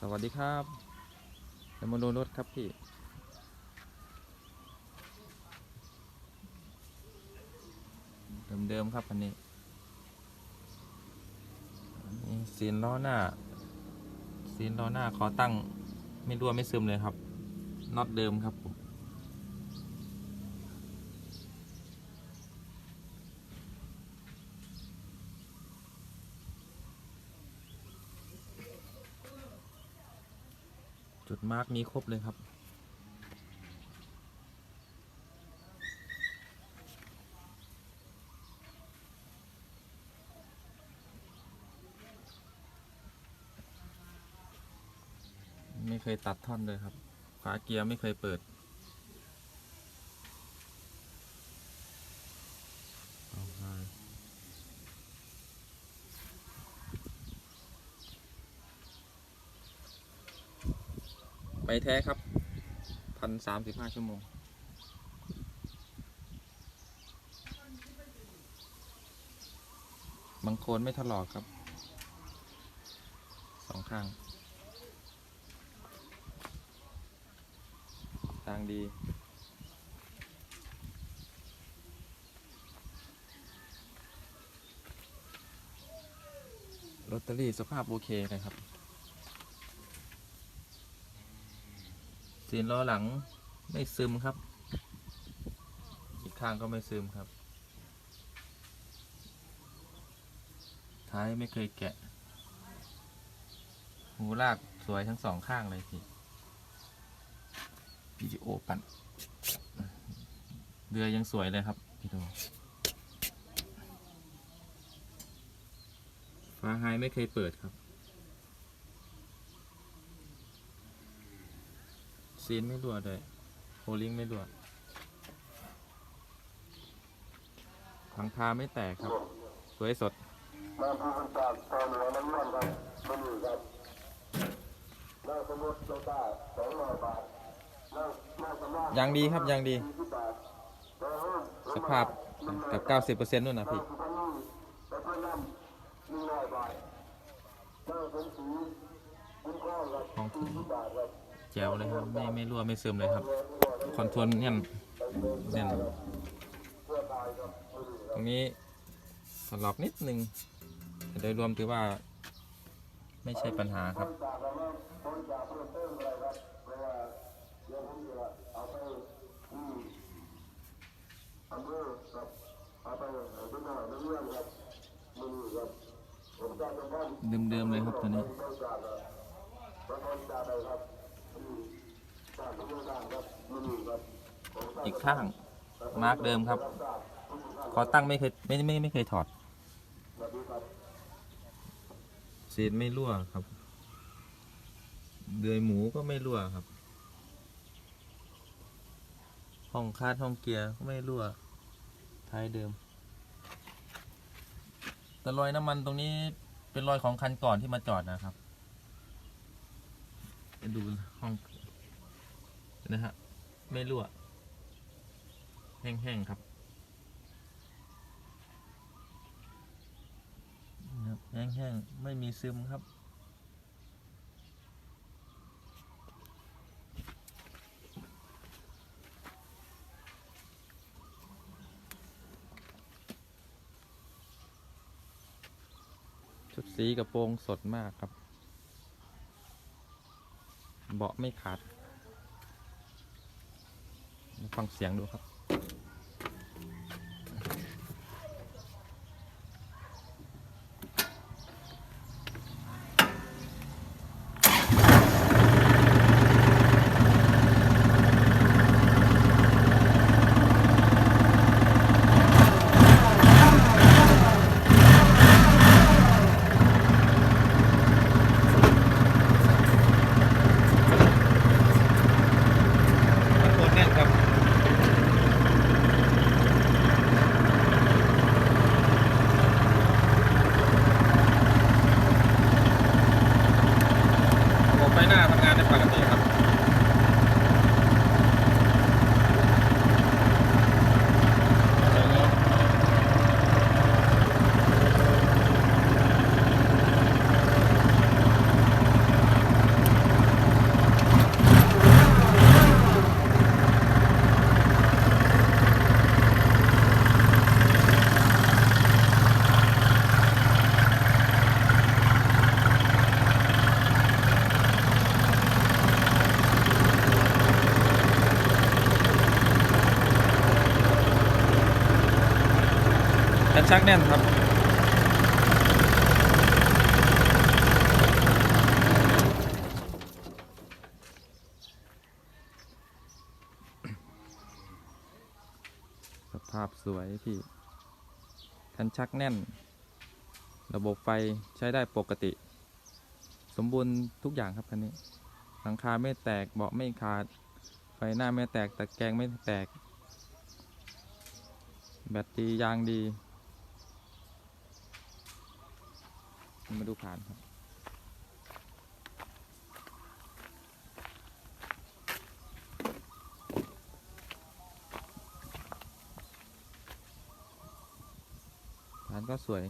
สวัสดีครับเดี๋ยวมาดูรถครับพี่เดิมๆครับอันนี้นี่ซีนล้อหน้าซีนล้อหน้าขอตั้งไม่รั่วไม่ซึมเลยครับน็อตเดิมครับผม จุดมาร์กมีครบเลยครับไม่เคยตัดท่อนเลยครับ ขาเกียร์ไม่เคยเปิดเอาได้ ไปแท้ครับพันสามสิบห้าชั่วโมง บางโคนไม่ถลอกครับ สองข้าง ทางดีลอตเตอรี่สภาพโอเคเลยครับีนล้อหลังไม่ซึมครับ อีกข้างก็ไม่ซึมครับ ท้ายไม่เคยแกะ หูลากสวยทั้งสองข้างเลยพี่วิดีโอปั่นเรือยังสวยเลยครับพี่ดูฟ้าไฮไม่เคยเปิดครับ ซีนไม่รั่วเลยโฮลิงไม่รั่วพังคาไม่แตกครับ สวยสดยางดีครับยังดี สภาพกับ 90%นู่นนะพี่สุพรรณีแต่เพื่องร้อยบาทน่าสมศรีคุณข้าวครับห้อง จ๋วเลยครับ ไม่ไม่รั่วไม่ซึมเลยครับ คอนโทรลเนี่ยเน่นตรงนี้สลับนิดนึงแต่โดยรวมถือว่า ไม่ใช่ปัญหาครับเดิมๆเลยครับตัวนี้ อีกข้าง มาร์กเดิมครับขอตั้งไม่เคยไม่ไม่ไม่เคยถอดสวัสดีครับซีนไม่รั่วครับ เดือยหมูก็ไม่รั่วครับ ห้องคาดห้องเกียร์ก็ไม่รั่ว ท้ายเดิม แต่รอยน้ำมันตรงนี้เป็นรอยของคันก่อนที่มาจอดนะครับ ดูห้องนะฮะ ไม่รั่ว แห้งๆครับนะครับแห้งๆ ไม่มีซึมครับ ชุดสีกระโปรงสดมากครับ เบาะไม่ขาด ฟังเสียงดูครับ มันโคตรแน่นครับ ระบบไฟหน้าทำงานได้ปกติครับ ร ชักแน่นครับ สภาพสวยพี่คันชักแน่น ระบบไฟใช้ได้ปกติ สมบูรณ์ทุกอย่างครับคันนี้ หลังคาไม่แตกเบาะไม่ขาด ไฟหน้าไม่แตกตะแกรงไม่แตกแบตดียางดี มาดูผ่านครับผ่านก็สวย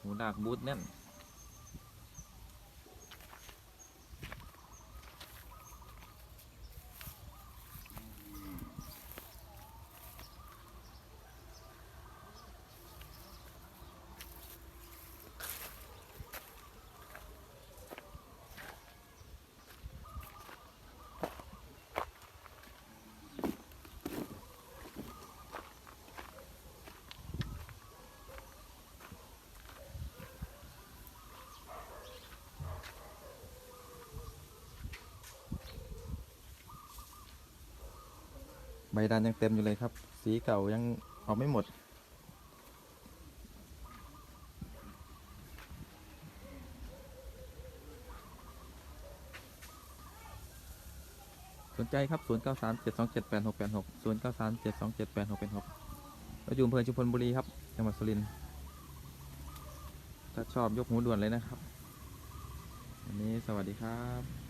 หูดากบูทแน่น ใบดันยังเต็มอยู่เลยครับ สีเก่ายังออกไม่หมด สนใจครับ 0 9 3 7 2 7 8 6 8 6 0 9 3 7 2 7 8 6 8 6เราอยู่อำเภอชุมพลบุรีครับ จังหวัดสุรินทร์ ถ้าชอบยกหูด่วนเลยนะครับ วันนี้สวัสดีครับ